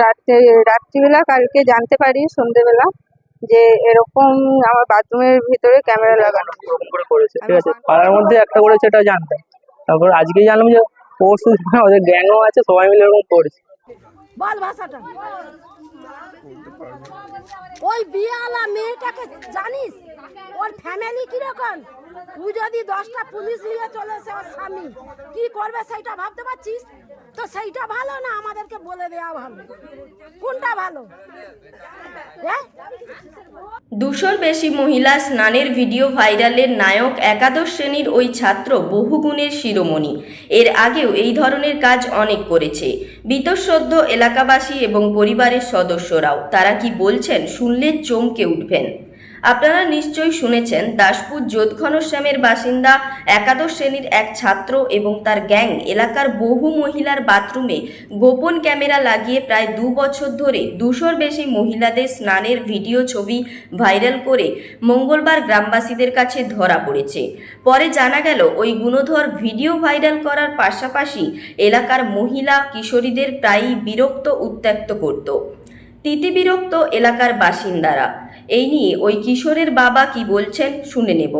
রাত্রে রাত্রিবেলা কালকে জানতে পারি সন্ধেবেলা যে এরকম আমার বাথরুমের ভিতরে ক্যামেরা লাগানো। করেছে। ঠিক আছে পাড়ার মধ্যে একটা করেছে এটা জানতাম তারপর আজকে জানলাম যে পরশু ওদের গ্যাংও আছে সবাই মিলে এরকম করছে। বল ভাষাটা। ওই বিয়ালা মেয়েটাকে জানিস? ওর ফ্যামিলি কীরকম? তুই যদি দশটা পুলিশ নিয়ে চলে এসে ওর স্বামী কি করবে সেইটা ভাবতে পারছিস? তো সেইটা ভালো না? আমাদেরকে বলে দেওয়া ভালো। কোনটা ভালো? দুশোর বেশি মহিলা স্নানের ভিডিও ভাইরালের নায়ক একাদশ শ্রেণির ওই ছাত্র বহুগুণের শিরোমণি। এর আগেও এই ধরনের কাজ অনেক করেছে। বীতশ্রদ্ধ এলাকাবাসী এবং পরিবারের সদস্যরাও। তারা কি বলছেন শুনলে চমকে উঠবেন। আপনারা নিশ্চয়ই শুনেছেন, দাসপুর যোধঘনশ্যামের বাসিন্দা, একাদশ শ্রেণির এক ছাত্র এবং তার গ্যাং এলাকার বহু মহিলার বাথরুমে গোপন ক্যামেরা লাগিয়ে প্রায় দু বছর ধরে দুশোর বেশি মহিলাদের স্নানের ভিডিও ছবি ভাইরাল করে মঙ্গলবার গ্রামবাসীদের কাছে ধরা পড়েছে। পরে জানা গেল, ওই গুণধর ভিডিও ভাইরাল করার পাশাপাশি এলাকার মহিলা কিশোরীদের প্রায়ই বিরক্ত, উত্ত্যক্ত করত। তিতিবিরক্ত এলাকার বাসিন্দারা এই নিয়ে ওই কিশোরের বাবা কি বলছেন শুনে নেব।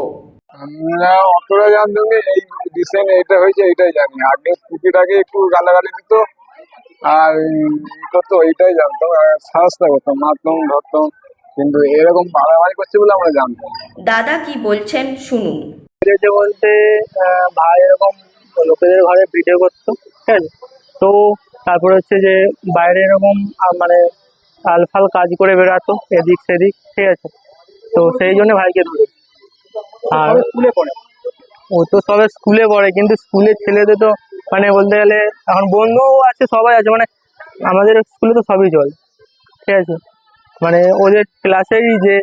আমরা অতটা জানতাম না এই রিসেন্ট এটা হয়েছে এটাই জানি। আগে টুকিটাকে একটু গালাগালি দিত আর করতো এইটাই জানতাম আর সাহসটা করতাম মারতাম ধরতাম কিন্তু এরকম বাড়াবাড়ি করছে বলে আমরা জানতাম দাদা কি বলছেন শুনুন। মেরেছে বলতে আহ, ভাই এরকম লোকেদের ঘরে ভিডিও করতো ঠিক আছে? তো তারপরে হচ্ছে যে বাইরে এরকম আহ, আলফাল কাজ করে বেড়াতো এদিক সেদিক ঠিক আছে? তো সেই জন্য ভাইকে ধরে আর স্কুলে পড়ে? ও তো সবে স্কুলে পড়ে কিন্তু স্কুলের ছেলেদের তো মানে বলতে গেলে এখন বন্ধু আছে সবাই আছে মানে আমাদের স্কুলে তো সবই চলে ঠিক আছে? মানে ওদের ক্লাসেই যে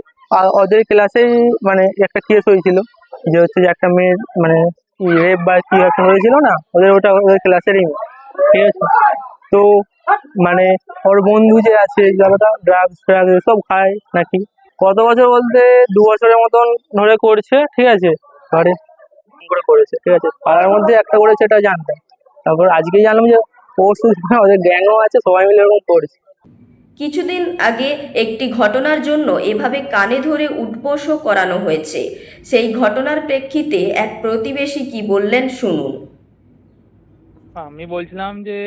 ওদের ক্লাসেই মানে একটা কেস হয়েছিল যে হচ্ছে যে একটা মেয়ের মানে রেপ বা কি একটা হয়েছিল না? ওদের ওটা ওদের ক্লাসেরই ঠিক আছে? তো মানে ওর বন্ধু যে আছে, যারা ড্রাগস ফ্রাগস এসব খায় নাকি? কত বছর বলতে দু বছরের মতন ধরে করছে, ঠিক আছে? ঘরে করে করেছে, ঠিক আছে? পাড়ার মধ্যে একটা করেছে, এটা জানতাম তারপর আজকেই জানলাম যে, পরশু ওদের গ্যাংও আছে, সবাই মিলে এরকম করছে। কিছুদিন আগে একটি ঘটনার জন্য এভাবে কানে ধরে উঠবোসও করানো হয়েছে। সেই ঘটনার প্রেক্ষিতে এক প্রতিবেশী কি বললেন শুনুন। আমি বলছিলাম যে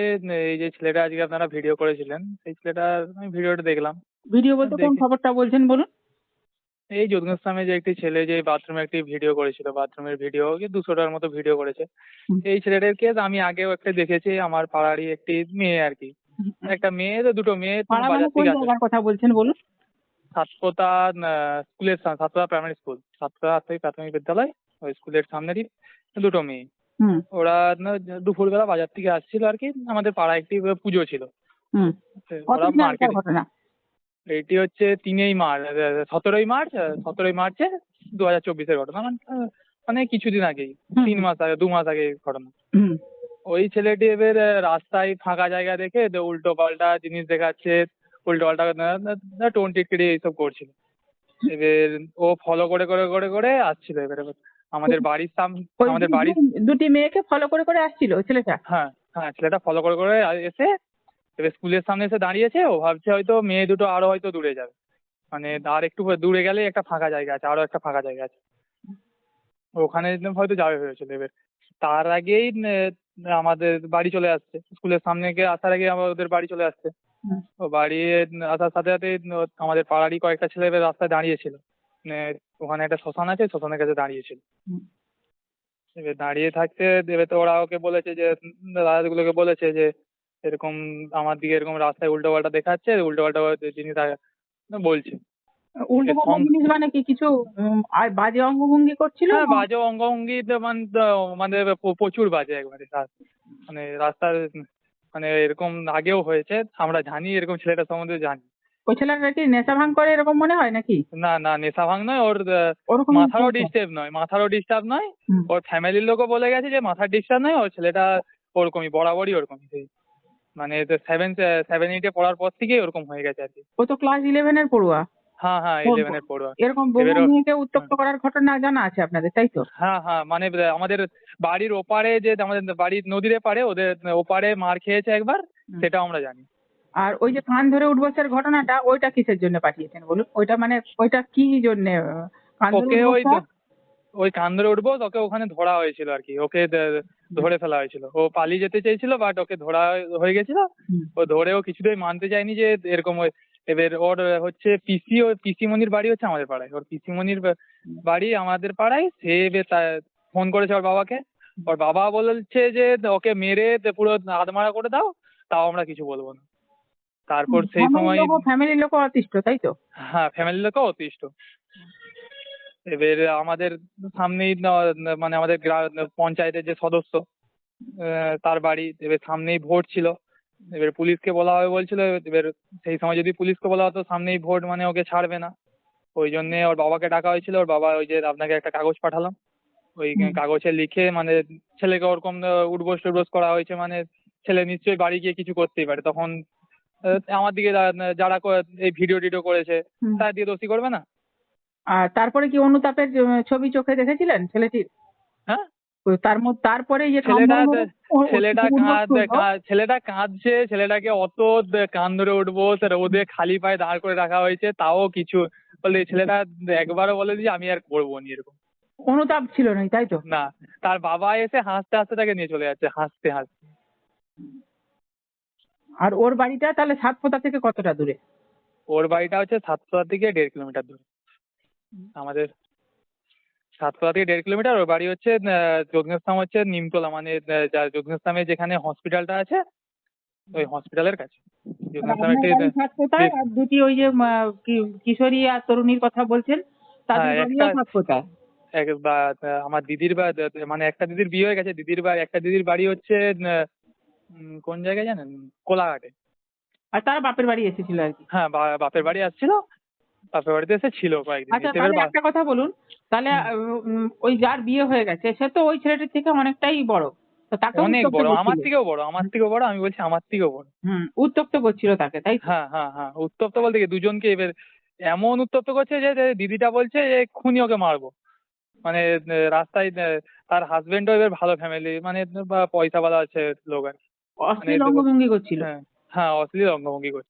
এই যে ছেলেটা আজকে আপনারা ভিডিও করেছিলেন সেই ছেলেটার আমি ভিডিওটা দেখলাম। ভিডিও বলতে কোন খবরটা বলছেন বলুন? এই যোধনাস্থামে যে একটি ছেলে যে বাথরুমে একটি ভিডিও করেছিল বাথরুমের ভিডিও দুশোটার মতো ভিডিও করেছে। এই ছেলেটার কেস আমি আগেও একটা দেখেছি আমার পাড়ারই একটি মেয়ে আর কি। একটা মেয়ে তো দুটো মেয়ে মানে বাজার কোন থেকে আসে জায়গার কথা বলছেন বলুন? সাতপোতা স্কুলের সাতপোতা প্রাইমারি স্কুল সাতপোতা প্রাথমিক বিদ্যালয় ওই স্কুলের সামনেরই দুটো মেয়ে। ওরা না দুপুরবেলা বাজার থেকে আসছিল আর কি আমাদের পাড়ায় একটি পুজো ছিল। এইটি হচ্ছে তিনই মার্চ সতেরোই মার্চ সতেরোই মার্চে দু হাজার চব্বিশের ঘটনা। মানে মানে কিছুদিন আগেই তিন মাস আগে দু মাস আগে ঘটনা। ওই ছেলেটি এবার রাস্তায় ফাঁকা জায়গা দেখে উল্টো পাল্টা জিনিস দেখাচ্ছে উল্টো পাল্টা টোন টিটকিরি এইসব করছিল। এবার ও ফলো করে করে করে করে আসছিল এবারে। আমাদের বাড়ির সামনে আমাদের বাড়ির দুটি মেয়েকে ফলো করে করে আসছিল ছেলেটা? হ্যাঁ হ্যাঁ ছেলেটা ফলো করে করে এসে এবার স্কুলের সামনে এসে দাঁড়িয়েছে ও ভাবছে হয়তো মেয়ে দুটো আরও হয়তো দূরে যাবে। মানে আর একটু দূরে গেলে একটা ফাঁকা জায়গা আছে আরও একটা ফাঁকা জায়গা আছে। ওখানে হয়তো যাবে ভেবেছিল এবার। তার আগেই আমাদের বাড়ি চলে আসছে। স্কুলের সামনে গিয়ে আসার আগে আমাদের বাড়ি চলে আসছে। ও বাড়ি আসার সাথে সাথে আমাদের পাড়ারই কয়েকটা ছেলে রাস্তায় দাঁড়িয়েছিল। ওখানে একটা শ্মশান আছে শ্মশানের কাছে দাঁড়িয়েছিল। এবার দাঁড়িয়ে থাকতে এবার তো ওরা ওকে বলেছে যে দাদাগুলোকে বলেছে যে এরকম আমার দিকে এরকম রাস্তায় উল্টো পাল্টা দেখাচ্ছে উল্টো পাল্টা জিনিস বলছে। উল্টো জিনিস মানে কি কিছু আর বাজে অঙ্গভঙ্গি করছিল হ্যাঁ বাজে অঙ্গভঙ্গি তো মানে মানে প্রচুর বাজে একবারে মানে রাস্তার মানে এরকম আগেও হয়েছে আমরা জানি এরকম ছেলেটার সম্বন্ধে জানি। ওই ছেলেটা কি নেশা ভাঙ করে এরকম মনে হয় নাকি? না না নেশা ভাঙ নয় ওর ওরকম মাথারও ডিস্টার্ব নয় মাথারও ডিস্টার্ব নয়। ওর ফ্যামিলির লোকও বলে গেছে যে মাথার ডিস্টার্ব নয় ওর ছেলেটা ওরকমই বরাবরই ওরকমই সেই। মানে সেভেন সেভেন এইটে পড়ার পর থেকেই ওরকম হয়ে গেছে আর কি। ও তো ক্লাস ইলেভেনের পড়ুয়া। হ্যাঁ হ্যাঁ ও- ইলেভেনের পড়ুয়া। এরকম বহু মেয়েকে উত্তপ্ত করার ঘটনা জানা আছে আপনাদের তাই তো? হ্যাঁ হ্যাঁ মানে আমাদের বাড়ির ওপারে যে আমাদের বাড়ির নদীর পারে ওদের ওপারে মার খেয়েছে একবার সেটাও আমরা জানি। আর ওই যে কান ধরে উঠবো উঠবসের ঘটনাটা ওইটা কিসের জন্য পাঠিয়েছেন বলুন? ওইটা মানে ওইটা কি জন্য কান ধরে ওকে ওই ওই কান ধরে উঠবো তোকে ওখানে ধরা হয়েছিল আর কি। ওকে ধরে ফেলা হয়েছিল। ও পালিয়ে যেতে চেয়েছিল বাট ওকে ধরা হয়ে গেছিল। ও ধরে ও কিছুতেই মানতে চায়নি যে এরকম ওই- এবার ওর হচ্ছে পিসি ও পিসিমণির বাড়ি হচ্ছে আমাদের পাড়ায়। ওর পিসিমণির বা- বাড়ি আমাদের পাড়ায় সে ফোন করেছে ওর বাবাকে। ওর বাবা বলছে যে ওকে মেরে পুরো আধমারা করে দাও তাও আমরা কিছু বলব না। তারপর সেই সময় ফ্যামিলির লোক অতিষ্ঠ তাই তো? হ্যাঁ ফ্যামিলির লোকও অতিষ্ঠ। এবার আমাদের সামনেই মানে আমাদের পঞ্চায়েতের যে সদস্য আহ, তার বাড়ি এবার সামনেই ভোট ছিল। এবার পুলিশকে বলা হবে বলছিল এবার সেই সময় যদি পুলিশকে বলা হতো সামনেই ভোট মানে ওকে ছাড়বে না। ওই জন্যে ওর বাবাকে ডাকা হয়েছিল ওর বাবা ওই যে আপনাকে একটা কাগজ পাঠালাম। ওই কাগজে লিখে মানে ছেলেকে ওরকম উঠবোস টুটবোস করা হয়েছে মানে ছেলে নিশ্চয়ই বাড়ি গিয়ে কিছু করতেই পারে। তখন আমার দিকে যারা এই ভিডিও টিডিও করেছে। তার দিয়ে দোষী করবে না? আর তারপরে কি অনুতাপের ছবি চোখে দেখেছিলেন ছেলেটির? হ্যাঁ। তার মধ্যে তারপরে যে ছেলেটা ছেলেটা কাঁদছে ছেলেটাকে অত কান ধরে উঠবো রোদে খালি পায়ে দাঁড় করে রাখা হয়েছে তাও কিছু বলে ছেলেটা একবারও বলে যে আমি আর করব নি এরকম। অনুতাপ ছিল না তাই তো? না তার বাবা এসে হাসতে হাসতে তাকে নিয়ে চলে যাচ্ছে হাসতে হাসতে। আর ওর বাড়িটা তাহলে সাতপোতা থেকে কতটা দূরে? ওর বাড়িটা হচ্ছে সাতপুরা থেকে দেড় কিলোমিটার দূরে। আমাদের সাতপুরা থেকে দেড় কিলোমিটার ওর বাড়ি হচ্ছে যোগেশধাম হচ্ছে নিমতলা মানে আহ, যা যোগেশধামে যেখানে হসপিটালটা আছে ওই হসপিটালের কাছে। দুটি ওই যে কিশোরী আর তরুণীর কথা বলছেন হ্যাঁ, আমার দিদির বা মানে একটা দিদির বিয়ে হয়ে গেছে দিদির বা একটা দিদির বাড়ি হচ্ছে কোন জায়গায় জানেন? কোলাঘাটে। আর তার বাপের বাড়ি এসেছিল আর কি। হ্যাঁ বাপের বাড়ি আসছিল। বাপের বাড়িতে এসে ছিল কয়েকদিন। আচ্ছা তাহলে একটা কথা বলুন। তাহলে ওই যার বিয়ে হয়ে গেছে সে তো ওই ছেলেটির থেকে অনেকটাই বড়। অনেক বড়। আমার থেকেও বড়। আমার থেকেও বড়। আমি বলছি আমার থেকেও বড়। হুম উত্তপ্ত করছিল তাকে তাই? হ্যাঁ হ্যাঁ হ্যাঁ। উত্তপ্ত বলতে কি দুজনকে এবার এমন উত্তপ্ত করছে যে দিদিটা বলছে যে খুনি ওকে মারবো। মানে রাস্তায় তার হাজবেন্ডও এবার ভালো ফ্যামিলি মানে বা পয়সাওয়ালা আছে লোক আর কি। অশ্লীল মানে অঙ্গভঙ্গি করছিল। হ্যাঁ হ্যাঁ অশ্লীল অঙ্গভঙ্গি করছে